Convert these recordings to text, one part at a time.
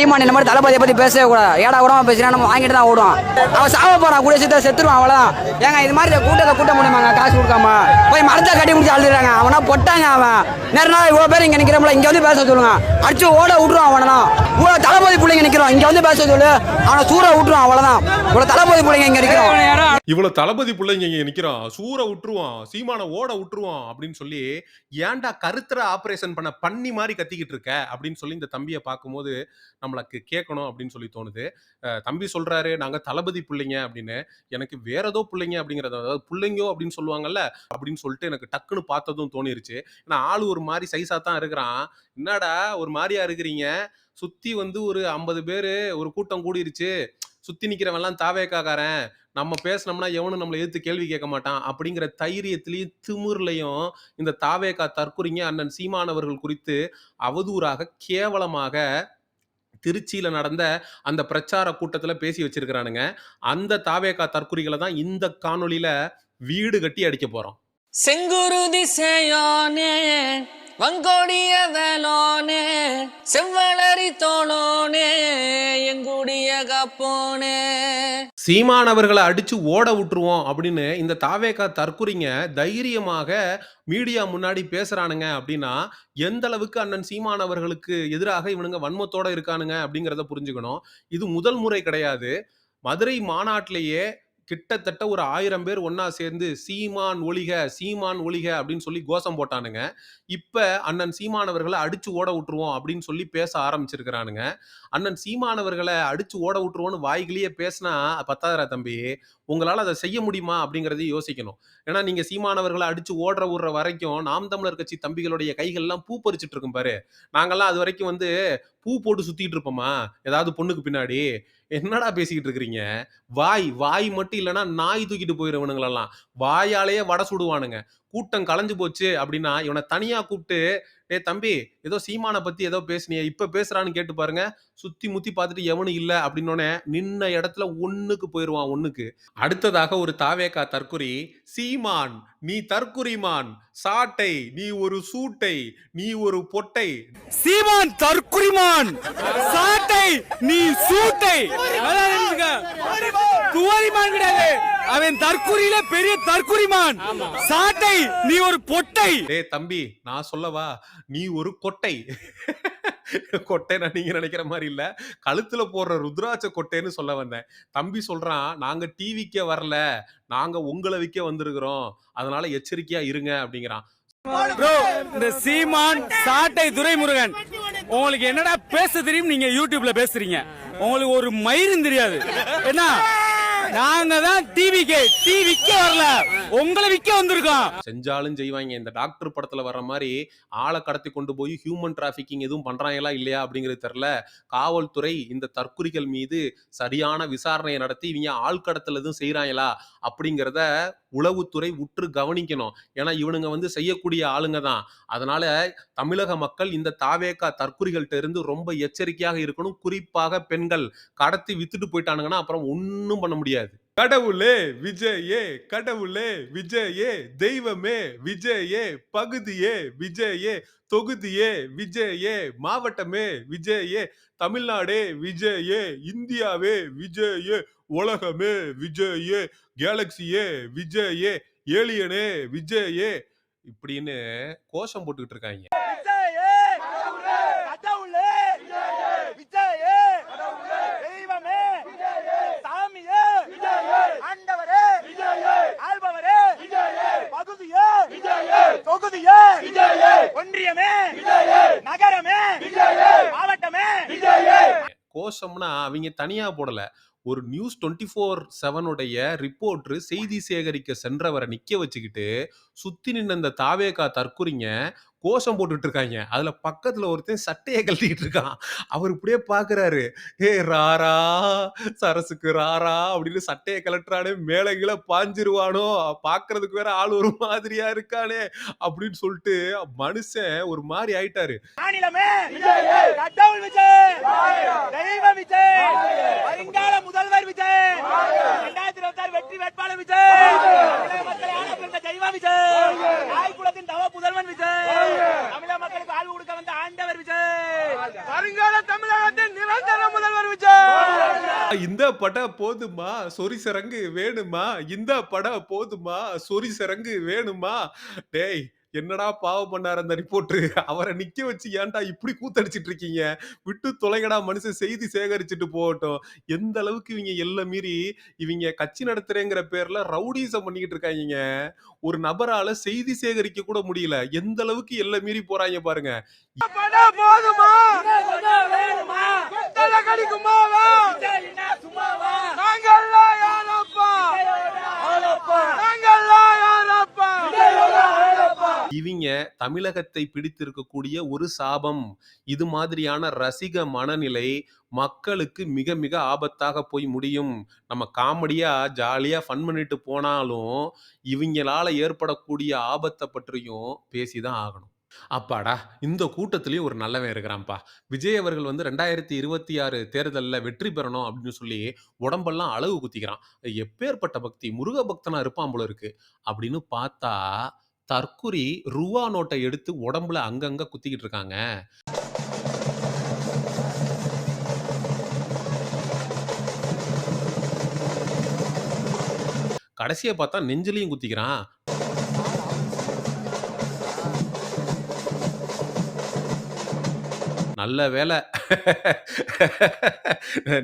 சீமான் இந்த மாதிரி தளபதியை பத்தி பேசவே கூடாது. ஏடா கூட பேசினா நம்ம வாங்கிட்டு தான் ஓடுவோம் அவன் சாவ போறான். கூட சேர்த்து செத்துருவான் அவ்வளவுதான். ஏங்க இது மாதிரி கூட்டத்தை கூட்ட முடியுமாங்க காசு கொடுக்காம? போய் மரத்தை கட்டி முடிச்சு அழுதுறாங்க. அவனா பொட்டாங்க அவன். நேரம் நாள் இவ்வளவு பேர் இங்க நிக்கிறோம்ல இங்க வந்து பேச சொல்லுங்க. அடிச்சு ஓட விட்டுருவான் அவனா இவ்வளவு தளபதி பிள்ளைங்க நிக்கிறோம். இங்க வந்து பேச சொல்லு. அவனை சூற விட்டுருவான் அவ்வளவுதான். இவ்வளவு தளபதி பிள்ளைங்க இங்க நிக்கிறோம். இவ்வளவு தளபதி பிள்ளைங்க இங்க நிக்கிறான் சூற விட்டுருவான். சீமான ஓட விட்டுருவான் அப்படின்னு சொல்லி ஏன்டா கருத்துற ஆபரேஷன் பண்ண பண்ணி மாதிரி கத்திக்கிட்டு இருக்க அப்படின்னு சொல்லி இந்த தம்பியை பார்க்கும்போது நம்மளுக்கு கேட்கணும் அப்படின்னு சொல்லி தோணுது. தம்பி சொல்கிறாரு நாங்கள் தளபதி பிள்ளைங்க அப்படின்னு. எனக்கு வேற ஏதோ பிள்ளைங்க அப்படிங்கிறத அதாவது பிள்ளைங்கோ அப்படின்னு சொல்லுவாங்கல்ல அப்படின்னு சொல்லிட்டு எனக்கு டக்குன்னு பார்த்ததும் தோணிருச்சு. ஏன்னா ஆள் ஒரு மாதிரி சைஸாக தான் இருக்கிறான். என்னடா ஒரு மாதிரியா இருக்கிறீங்க? சுற்றி வந்து ஒரு ஐம்பது பேர் ஒரு கூட்டம் கூடிருச்சு. சுற்றி நிற்கிறவன்லாம் தாவேக்காக்காரன். நம்ம பேசினோம்னா எவனும் நம்மளை எதிர்த்து கேள்வி கேட்க மாட்டான் அப்படிங்கிற தைரியத்திலையும் திமிர்லையும் இந்த தாவேகா தற்குறிங்க அண்ணன் சீமானவர்கள் குறித்து அவதூறாக கேவலமாக திருச்சியில் நடந்த அந்த பிரச்சார கூட்டத்தில் பேசி வச்சிருக்கிறானுங்க. அந்த தாவேகா தற்குறிகளை தான் இந்த காணொளியில வீடு கட்டி அடிக்க போகிறோம் செங்குருதி சேயோனே வங்கோடிய வேலோனே செவ்வளரி தோளோனே எங்குடிய காப்போனே. சீமானவர்களை அடிச்சு ஓட விட்டுருவோம் அப்படின்னு இந்த தாவேக்கா தற்குறிங்க தைரியமாக மீடியா முன்னாடி பேசுறானுங்க அப்படின்னா எந்த அளவுக்கு அண்ணன் சீமானவர்களுக்கு எதிராக இவனுங்க வன்மத்தோட இருக்கானுங்க அப்படிங்கிறத புரிஞ்சுக்கணும். இது முதல் முறை கிடையாது. மதுரை மாநாட்டிலேயே கிட்டத்தட்ட ஒரு ஆயிரம் பேர் ஒன்னா சேர்ந்து சீமான் ஒளிக சீமான் ஒளிக அப்படின்னு சொல்லி கோஷம் போட்டானுங்க. இப்ப அண்ணன் சீமானவர்களை அடிச்சு ஓட விட்டுருவோம் அப்படின்னு சொல்லி பேச ஆரம்பிச்சிருக்கிறானுங்க. அண்ணன் சீமானவர்களை அடிச்சு ஓட விட்டுருவோன்னு வாய்கிலேயே பேசினா பத்தாதரா தம்பி உங்களால அதை செய்ய முடியுமா? அப்படிங்கறதையும் யோசிக்கணும். ஏன்னா நீங்க சீமானவர்களை அடிச்சு ஓடுற விடுற வரைக்கும் நாம் தமிழர் கட்சி தம்பிகளுடைய கைகள்லாம் பூ பறிச்சிட்டு இருக்கும் பாரு. நாங்கெல்லாம் அது வரைக்கும் வந்து பூ போட்டு சுத்திட்டு இருப்போமா? ஏதாவது பொண்ணுக்கு பின்னாடி. என்னடா பேசிக்கிட்டு இருக்கிறீங்க? வாய் வாய் மட்டும் இல்லைன்னா நாய் தூக்கிட்டு போயிடுவனுங்களெல்லாம் வாயாலேயே வடை சுடுவானுங்க. கூட்டம் கலைஞ்சு போச்சு அப்படின்னா இவனை தனியாக கூப்பிட்டு டேய் தம்பி ஏதோ சீமானை பத்தி ஏதோ பேசுனியே இப்ப பேசுறான்னு கேட்டு பாருங்க. சுத்தி முத்தி பார்த்துட்டு எவனும் இல்ல அப்படின்னோடனே நின்ன இடத்துல ஒண்ணுக்கு போயிருவான் ஒண்ணுக்கு. அடுத்ததாக ஒரு தாவேகா தற்குறி சீமான் நீ தற்குறிமான் சாட்டை நீ ஒரு சூட்டை நீ ஒரு பொட்டை. சீமான் தற்குறிமான் சாட்டை நீ சூட்டை. குவாரிமான் கிடையாது. அவன் தற்குறியில பெரிய தற்குறிமான் சாட்டை நீ ஒரு பொட்டை. டேய் தம்பி நான் சொல்லவா? நீ ஒரு கொட்டை. கொட்டை நான் நீங்க நினைக்கிற மாதிரி இல்ல. கழுத்துல போடுற ருத்ராட்ச கொட்டைன்னு சொல்ல வந்தேன். தம்பி சொல்றான் நாங்க டிவிக்கே வரல. நாங்க உங்களை விற்க வந்திருக்கிறோம். அதனால எச்சரிக்கையா இருங்க அப்படிங்கிறான். இந்த சீமான் சாட்டை துரைமுருகன் உங்களுக்கு என்னடா பேச தெரியும்? நீங்க யூடியூப்ல பேசுறீங்க. உங்களுக்கு ஒரு மயிரும் தெரியாது. என்ன? நாங்க தான் டிவிக்கு டிவிக்க வரல. உங்களை விக்க வந்திருக்கோம். செஞ்சாலும் செய்வாங்க. இந்த டாக்டர் படத்துல வர்ற மாதிரி ஆளை கடத்தி கொண்டு போய் ஹியூமன் டிராபிக்கிங் எதுவும் பண்றாங்களா இல்லையா அப்படிங்கிறது தெரியல. காவல்துறை இந்த தற்குறிகள் மீது சரியான விசாரணையை நடத்தி இவங்க ஆள் கடத்தல் எதுவும் செய்யறாங்களா அப்படிங்கிறத உளவுத்துறை உற்று கவனிக்கணும். ஏன்னா இவனுங்க வந்து செய்யக்கூடிய ஆளுங்க தான். அதனால தமிழக மக்கள் இந்த தாவேக்கா தற்குறிகள்ட்ட இருந்து ரொம்ப எச்சரிக்கையாக இருக்கணும். குறிப்பாக பெண்கள் கடத்தி வித்துட்டு போயிட்டானுங்கன்னா அப்புறம் ஒன்றும் பண்ண முடியாது. கடவுளே விஜயே கடவுளே விஜயே தெய்வமே விஜயே பகுதியே விஜயே தொகுதியே விஜயே மாவட்டமே விஜயே தமிழ்நாடே விஜயே இந்தியாவே விஜயே உலகமே விஜயே கேலக்சியே விஜயே ஏலியனே விஜயே இப்படின்னு கோஷம் போட்டுக்கிட்டு இருக்காங்க கடவுளே விஜயே தெய்வமே சாமியே ஆண்டவரே ஆள்பவரே பகுதியே தொகுதியே ஒன்றியமே! நகரமே! மாவட்டமே! கோஷம்னா அவங்க தனியா போடல. ஒரு நியூஸ் டுவெண்ட்டி ஃபோர் செவனுடைய ரிப்போர்ட்ரு செய்தி சேகரிக்க சென்றவரை நிக்க வச்சுக்கிட்டு சுத்தி நின்ன இந்த தாவேகா தற்குறிங்க கோஷம் போட்டுட்டு இருக்காங்க. அதுல பக்கத்துல ஒருத்தன் சட்டையை கழட்டிக்கிட்டு இருக்கான். அவர் இப்படியே பாக்குறாரு. ஏ ராரா சரசுக்கு ராரா அப்படின்னு சட்டையை கலட்டுறானே மேல கீழே பாஞ்சிருவானோ பாக்குறதுக்கு வேற ஆள் ஒரு மாதிரியா இருக்கானே அப்படின்னு சொல்லிட்டு மனுஷன் ஒரு மாதிரி ஆயிட்டாரு. மாநிலமே கடவுள் விஜய் தெய்வ விஜய் வருங்கால முதல்வர் விஜய்! இரண்டாயிரத்தி இருபத்தி ஆறு வெற்றி வேட்பாளர் விஜய்! தமிழக மக்களை ஆள பிறந்த தெய்வ விஜய்! தாய் குலத்தின் தவ புதல்வன் விஜய்! தமிழக மக்களுக்கு ஆழ்வு கொடுக்க வந்த ஆண்டவர் விஜய்! வருங்கால தமிழகத்தின் நிரந்தர இந்த பட போதுமா? சொரி சரங்கு வேணுமா? இந்த பட போதுமா? சொரி சரங்கு வேணுமா? டேய் என்னடா பாவம் பண்ணார் அந்த ரிப்போர்ட்ரு அவரை நிக்க வச்சு ஏன்டா இப்படி கூத்தடிச்சிட்டு இருக்கீங்க? விட்டு தொலைகடா மனுஷன் செய்தி சேகரிச்சுட்டு போகட்டும். எந்த அளவுக்கு இவங்க எல்லை மீறி இவங்க கட்சி நடத்துறேங்கிற பேர்ல ரவுடிசம் பண்ணிக்கிட்டு இருக்காங்க ஒரு நபரால செய்தி சேகரிக்க கூட முடியல. எந்த அளவுக்கு எல்லை மீறி போறாங்க பாருங்க. இவங்க தமிழகத்தை பிடித்திருக்கக்கூடிய ஒரு சாபம். இது மாதிரியான ரசிக மனநிலை மக்களுக்கு மிக மிக ஆபத்தாக போய் முடியும். நம்ம காமெடியா ஜாலியா ஃபன் பண்ணிட்டு போனாலும் இவங்களால ஏற்படக்கூடிய ஆபத்தை பற்றியும் பேசிதான் ஆகணும். அப்பாடா இந்த கூட்டத்திலயும் ஒரு நல்லவன் இருக்கிறான்ப்பா. விஜய் அவர்கள் வந்து ரெண்டாயிரத்தி இருபத்தி ஆறு தேர்தலில் வெற்றி பெறணும் அப்படின்னு சொல்லி உடம்பெல்லாம் அழகு குத்திக்கிறான். எப்பேற்பட்ட பக்தி? முருக பக்தனா இருப்பான் போல இருக்கு. அப்படின்னு பார்த்தா தற்குறி ரூவா நோட்டை எடுத்து உடம்புல அங்கங்க குத்திக்கிட்டு இருக்காங்க. கடைசியை பார்த்தா நெஞ்சிலையும் குத்திக்கிறான். நல்ல வேலை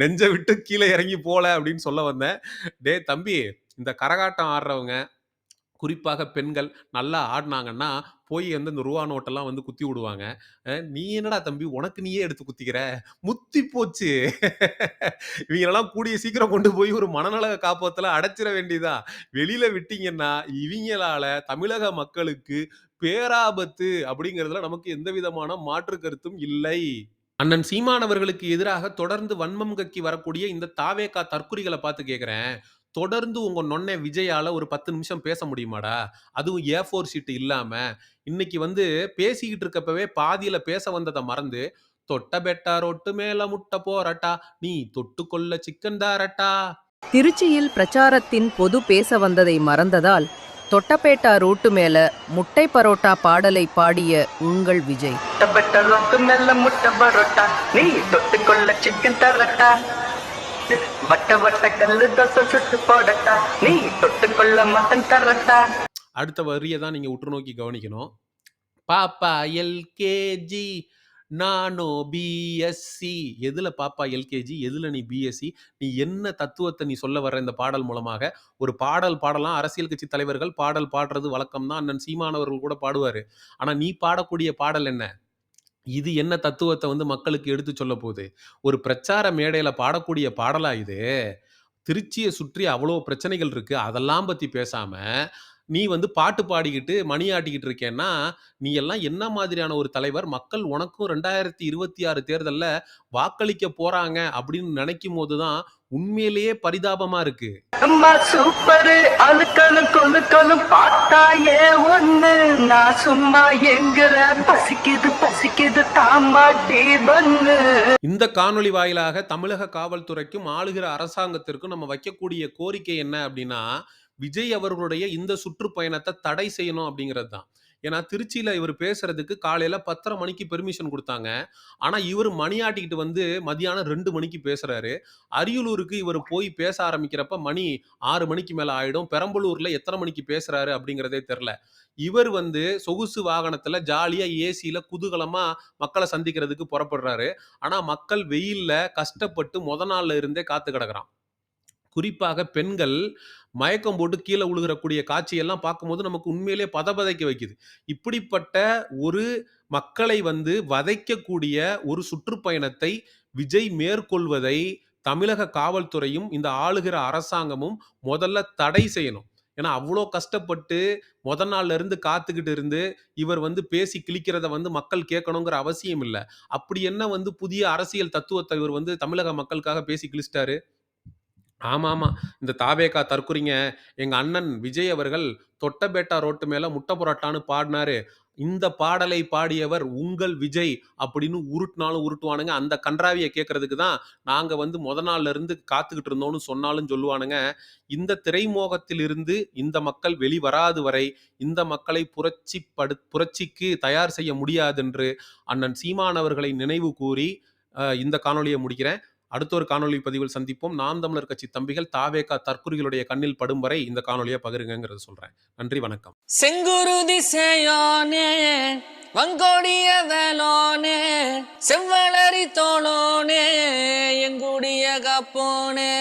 நெஞ்ச விட்டு கீழே இறங்கி போல அப்படின்னு சொல்ல வந்தேன். டே தம்பி இந்த கரகாட்டம் ஆடுறவங்க குறிப்பாக பெண்கள் நல்லா ஆடினாங்கன்னா போய் வந்து இந்த ரூபா நோட்டெல்லாம் வந்து குத்தி விடுவாங்க. நீ என்னடா தம்பி உனக்கு நீயே எடுத்து குத்திக்கிற? முத்தி போச்சு. இவங்களெல்லாம் கூடிய சீக்கிரம் கொண்டு போய் ஒரு மனநல காப்பகத்துல அடைச்சிட வேண்டியதா? வெளியில விட்டீங்கன்னா இவங்களால தமிழக மக்களுக்கு பேராபத்து அப்படிங்கிறதுல நமக்கு எந்த விதமான மாற்று கருத்தும் இல்லை. அண்ணன் சீமானவர்களுக்கு எதிராக தொடர்ந்து வன்மம் கக்கி வரக்கூடிய இந்த தாவேக்கா தற்குறிகளை பார்த்து கேட்குறேன் தொடர்ந்து உங்க நொண்ணை விஜயால ஒரு பத்து நிமிஷம் பேச முடியுமாடா? அதுவும் ஏ ஃபோர் ஷீட் இல்லாம. இன்னைக்கு வந்து பேசிக்கிட்டு இருக்கப்பவே பாதியில பேச வந்ததை மறந்து தொட்ட பெட்டா ரொட்டு மேல முட்டை போறட்டா நீ தொட்டுக்கொள்ள சிக்கன் தாரட்டா. திருச்சியில் பிரச்சாரத்தின் பொது பேச வந்ததை மறந்ததால் தொட்டபேட்டா ரோட்டு மேல முட்டை பரோட்டா பாடலை பாடிய உங்கள் விஜய். முட்டை ரொட்டு மெல்ல முட்டை பரோட்டா நீ தொட்டுக்கொள்ள சிக்கன் தரட்டா. வட்ட வட்ட கல்லு தசை சுட்டு போடட்டா. நீ தொட்டுக்கொள்ள மட்டன் தரட்டா. அடுத்த வரியை தான் நீங்க உற்று நோக்கி கவனிக்கணும். பாப்பா எல்கேஜி நானோ பிஎஸ்சி எதுல பாப்பா எல்கேஜி எதுல நீ பிஎஸ்சி நீ என்ன தத்துவத்தை நீ சொல்ல வர்ற இந்த பாடல் மூலமாக? ஒரு பாடல் பாடலாம். அரசியல் கட்சி தலைவர்கள் பாடல் பாடுறது வழக்கம் தான் அண்ணன் சீமானவர்கள் கூட பாடுவாரு. ஆனா நீ பாடக்கூடிய பாடல் என்ன? இது என்ன தத்துவத்தை வந்து மக்களுக்கு எடுத்து சொல்ல போகுது? ஒரு பிரச்சார மேடையில பாடக்கூடிய பாடலா இது? திருச்சியை சுற்றி அவ்வளோ பிரச்சனைகள் இருக்கு. அதெல்லாம் பத்தி பேசாம நீ வந்து பாட்டு பாடிக்கிட்டு மணி ஆட்டிக்கிட்டு இருக்கேன்னா நீ எல்லாம் என்ன மாதிரியான ஒரு தலைவர்? மக்கள் உனக்கும் ரெண்டாயிரத்தி இருபத்தி ஆறு தேர்தல்ல வாக்களிக்க போறாங்க அப்படின்னு நினைக்கும் போதுதான் உண்மையிலேயே பரிதாபமா இருக்கு. அம்மா சூப்பரு அழுக்கணும் கொழுக்கணும் பாட்டா ஒண்ணு. நான் சும்மா எங்கிற பசிக்குது பசிக்குது தாம்பாட்டி பண்ணு. இந்த காணொளி வாயிலாக தமிழக காவல்துறைக்கும் ஆளுகிற அரசாங்கத்திற்கும் நம்ம வைக்கக்கூடிய கோரிக்கை என்ன அப்படின்னா விஜய் அவர்களுடைய இந்த சுற்றுப்பயணத்தை தடை செய்யணும் அப்படிங்கிறது தான் ஏன்னா திருச்சியில இவர் பேசுறதுக்கு காலையில பத்தரை மணிக்கு பெர்மிஷன் கொடுத்தாங்க. ஆனா இவர் மணியாட்டிக்கிட்டு வந்து மதியானம் ரெண்டு மணிக்கு பேசுறாரு. அரியலூருக்கு இவர் போய் பேச ஆரம்பிக்கிறப்ப மணி ஆறு மணிக்கு மேல ஆயிடும். பெரம்பலூர்ல எத்தனை மணிக்கு பேசுறாரு அப்படிங்கிறதே தெரில இவர் வந்து சொகுசு வாகனத்துல ஜாலியா ஏசியில குதூகலமா மக்களை சந்திக்கிறதுக்கு புறப்படுறாரு. ஆனா மக்கள் வெயில்ல கஷ்டப்பட்டு முத நாள்ல இருந்தே காத்து கிடக்குறான். குறிப்பாக பெண்கள் மயக்கம் போட்டு கீழே விழுகிறக்கூடிய காட்சியெல்லாம் பார்க்கும்போது நமக்கு உண்மையிலே பதபதைக்க வைக்குது. இப்படிப்பட்ட ஒரு மக்களை வந்து வதைக்கக்கூடிய ஒரு சுற்றுப்பயணத்தை விஜய் மேற்கொள்வதை தமிழக காவல்துறையும் இந்த ஆளுகிற அரசாங்கமும் முதல்ல தடை செய்யணும். ஏன்னா அவ்வளோ கஷ்டப்பட்டு முத நாள்ல இருந்து காத்துக்கிட்டு இருந்து இவர் வந்து பேசி கிழிக்கிறத வந்து மக்கள் கேட்கணுங்கிற அவசியம் இல்லை. அப்படி என்ன வந்து புதிய அரசியல் தத்துவத்தை இவர் வந்து தமிழக மக்களுக்காக பேசி கிழிச்சிட்டாரு? ஆமா ஆமா இந்த தாவேகா தற்குறிங்க எங்க அண்ணன் விஜய் அவர்கள் தொட்டபேட்டா ரோட்டு மேல முட்டை புரோட்டான்னு பாடினாரு. இந்த பாடலை பாடியவர் உங்கள் விஜய் அப்படின்னு உருட்டுனாலும் உருட்டுவானுங்க. அந்த கன்றாவியை கேட்கறதுக்கு தான் நாங்க வந்து முத நாள்ல இருந்து காத்துக்கிட்டு இருந்தோம்னு சொன்னாலும் சொல்லுவானுங்க. இந்த திரைமோகத்திலிருந்து இந்த மக்கள் வெளிவராது வரை இந்த மக்களை புரட்சி படு புரட்சிக்கு தயார் செய்ய முடியாதென்று அண்ணன் சீமான் அவர்களை நினைவு கூறி இந்த காணொளியை முடிக்கிறேன். அடுத்த ஒரு காணொலி பதிவில் சந்திப்போம். நாம் தமிழர் கட்சி தம்பிகள் தாவேகா தற்குறிகளுடைய கண்ணில் படும் வரை இந்த காணொலியை பகிருங்கிறது சொல்றேன். நன்றி வணக்கம். செங்குருதி சேயோனே வங்கோடிய வேலோனே செவ்வளரி தோளோனே எங்குடிய காப்போனே.